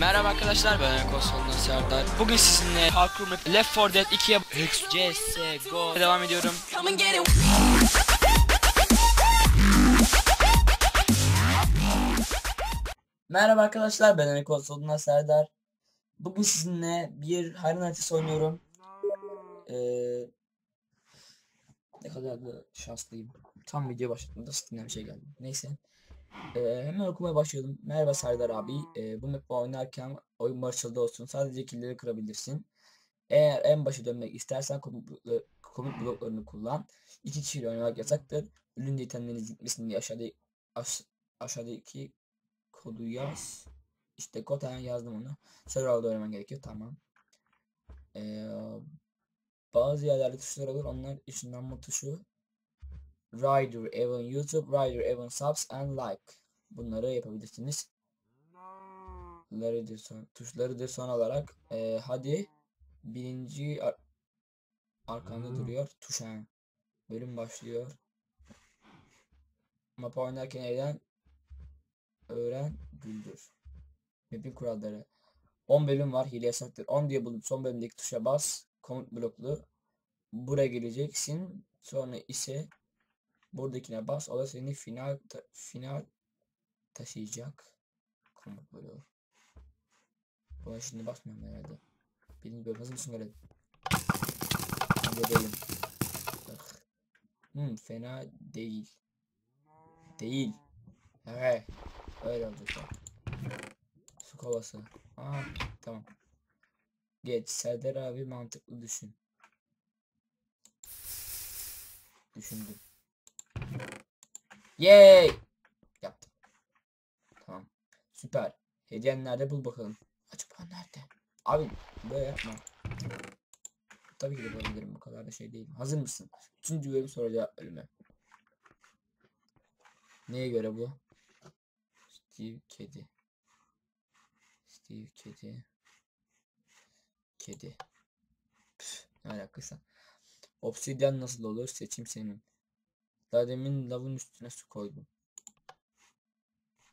Merhaba arkadaşlar ben konsolundan Serdar. Bugün sizinle Parkour Map Left 4 Dead 2'ye CSGO devam ediyorum. Merhaba arkadaşlar ben Erik Serdar. Bugün sizinle bir hayran haritası oynuyorum. Ee, ne kadar da şanslıyım. Tam video başladığımda Steam'den bir şey geldi. Neyse. Ee, hemen okumaya başlayalım. Merhaba Serdar abi. Ee, bu map'i oynarken oyun başarılı olsun. Sadece killleri kırabilirsin. Eğer en başa dönmek istersen blokları- komut bloklarını kullan. İki kişiyle oynamak yasaktır. Ürün itemleriniz gitmesin diye aşağıda aş, aşağıdaki kodu yaz. İşte kod hemen yazdım onu. Server'da oynaman gerekiyor. Tamam. Ee, bazı yerlerde tuşlar olur. Onlar ışınlanma tuşu. Rider, Evan YouTube, Rider, Evan Subs and Like. Bunları yapabilirsiniz. Tuşlarıdır son, tuşlarıdır son olarak. Ee, hadi birinci ar arkanda duruyor. Tuş ha. Bölüm başlıyor. Mapa oynarken evden Öğren, güldür. Map'in kuralları. 10 bölüm var, hile yasaktır. 10 diye bulup son bölümdeki tuşa bas. Komut bloklu. Buraya geleceksin. Sonra ise buradakine bas. O da seni final ta- final taşıyacak. Komut bloğu. Buna şimdi basmıyorum herhalde. Birinci bölüm hazır mısın görelim. Hadi değilim. Hmm, fena değil. Değil. Evet. Öyle olacak. Su kovası. Aa tamam. Geç Serdar abi mantıklı düşün. Düşündüm. Yay! Yaptım. Tamam. Süper. Hediyen nerede bul bakalım. Acaba nerede? Abi böyle yapma. Tabii ki de bulabilirim bu kadar da şey değil. Hazır mısın? Üçüncü bölüm soru cevap bölümü. Neye göre bu? Steve kedi. Steve kedi. Kedi. Püf, ne alakaysa. Obsidyen nasıl olur? Seçim senin. Daha demin lavın üstüne su koydum.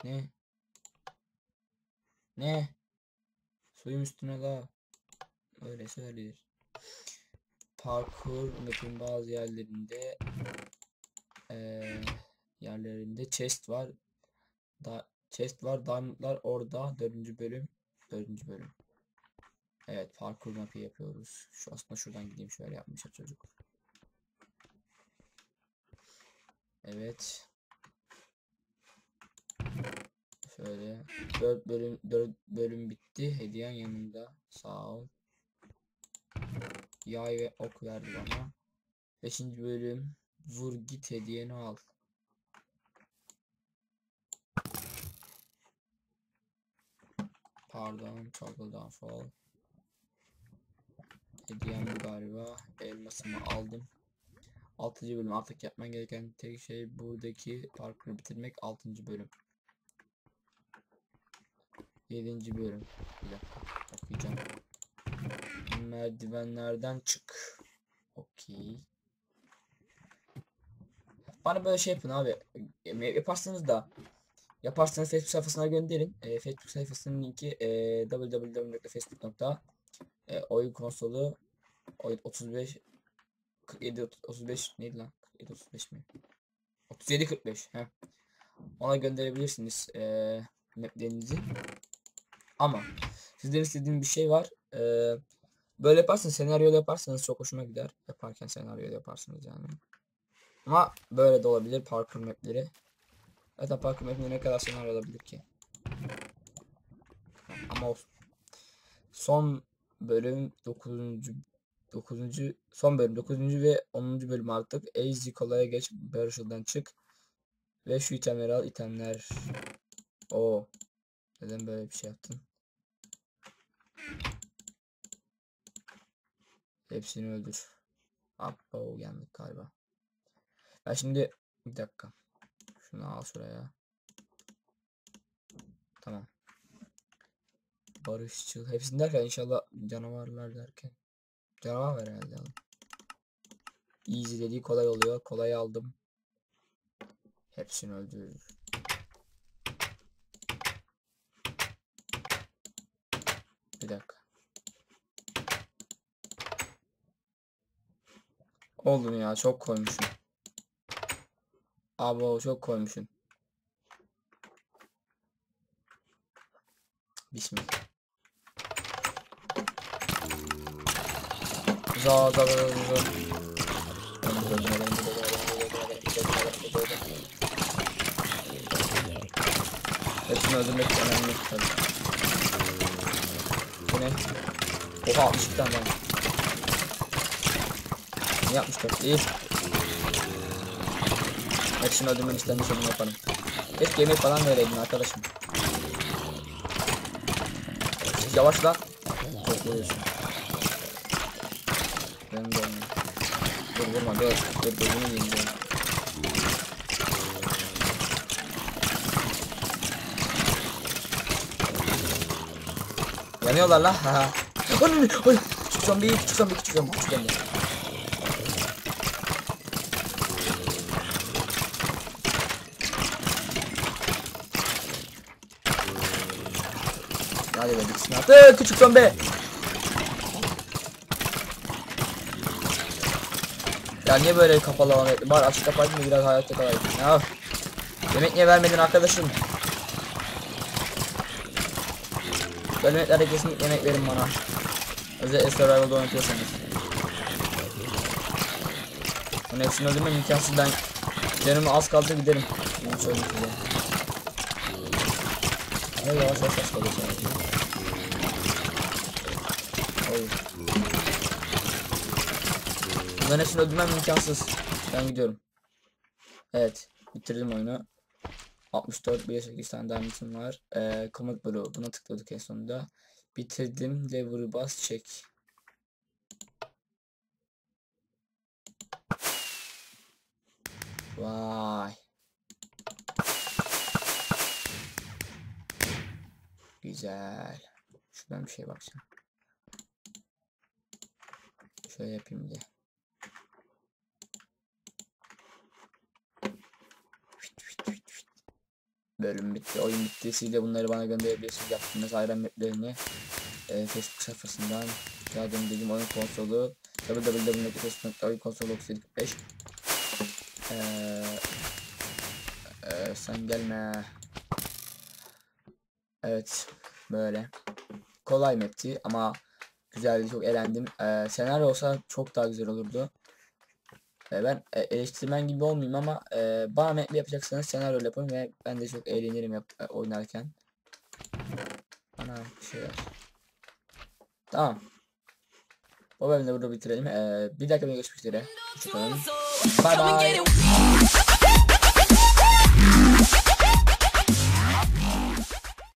Ne? Ne? Suyun üstüne lav. Öyle söylenir. Parkur map'in bazı yerlerinde eee yerlerinde chest var. Da chest var. Diamondlar orada. Dördüncü bölüm. Dördüncü bölüm. Evet parkur map'i yapıyoruz. Şu aslında şuradan gideyim. Şöyle yapmış çocuk. Evet. Şöyle. Dört bölüm dört bölüm bitti. Hediyen yanında. Sağ ol. Yay ve ok verdi bana. Beşinci bölüm. Vur git hediyeni al. Pardon, Toggle Downfall. Hediyem bu galiba. Elmasımı aldım. 6. bölüm artık yapman gereken tek şey buradaki parkuru bitirmek 6. bölüm. 7. bölüm. Bir dakika okuyacağım. Merdivenlerden çık. Okey. Bana böyle şey yapın abi. Yaparsanız da Yaparsanız Facebook sayfasına gönderin. E, Facebook sayfasının linki e, www.facebook.com e, oyun konsolu oyun 35 47 35 neydi lan? 47 35 mi? 37 45 he. Ona gönderebilirsiniz e, maplerinizi. Ama sizden istediğim bir şey var. E, böyle yaparsanız senaryo yaparsanız çok hoşuma gider. Yaparken senaryo yaparsınız yani. Ama böyle de olabilir parkur mapleri. Zaten parkur mapinde ne kadar senaryo olabilir ki? Ama olsun. Son bölüm 9. 9. son bölüm 9. ve 10. bölüm artık. Easy kolaya geç. Barrel'dan çık. Ve şu itemleri al. itemler. O. Neden böyle bir şey yaptın? Hepsini öldür. Abo yandık galiba. Ben şimdi bir dakika. Şunu al şuraya. Tamam. Barışçıl. Hepsini derken inşallah canavarlar derken. Var herhalde. Easy dediği kolay oluyor. Kolay aldım. Hepsini öldürür. Bir dakika. Oğlum ya çok koymuşum. Abo çok koymuşum. Bismillah. Za za za za. Hepsini öldürmek önemli tabii. Bu ne? Oha 62 tane var. Ne yapmışlar? İyi. Hepsini öldürmem istenmişse bunu yaparım. Keşke yemek falan vereydin arkadaşım. Yavaş lan. Benim de olmuyor. Dur vurma dur. Dur gözünü yiyeyim dur. Yanıyorlar lan. Ha ha. Anne, anne. Küçük zombi, küçük zombi, küçük zombi, küçük zombi. Hadi be diksin artık küçük zombi. Ya niye böyle kapalı alan ettin? Bari açık kapaydın da biraz hayatta kalaydın. Ya. Yemek niye vermedin arkadaşım? Böyle yemeklerde kesinlikle yemek verin bana. Özellikle Survival'da oynatıyorsanız. Bunun hepsini öldürmem imkansız ben canımı az kaldı giderim. Bunu söyleyeyim size. Yavaş yavaş yavaş kalıyor sonra. Oy. Bunların hepsini öldürmem imkansız. Ben gidiyorum. Evet. Bitirdim oyunu. 64 bir 8 tane diamond'ım var. Ee, komut bloğu. Buna tıkladık en sonunda. Bitirdim. Lever'ı bas çek. Vay. Güzel. Şuradan bir şey bakacağım. Şöyle yapayım bir de. Bölüm bitti. Oyun bitti. Siz de bunları bana gönderebilirsiniz. Yaptığınız hayran maplerini e, Facebook sayfasından yardım dediğim oyun konsolu www.facebook.oyun 945 ee, e, sen gelme evet böyle kolay mapti ama güzeldi çok eğlendim ee, senaryo olsa çok daha güzel olurdu ee, ben e, eleştirmen gibi olmayayım ama e, bana map yapacaksanız senaryo yapın ve ben de çok eğlenirim yap e, oynarken. Ana bir şey var tamam. O bölümü de burada bitirelim. Ee, bir dakika görüşmek üzere. Hoşçakalın. Bye bye.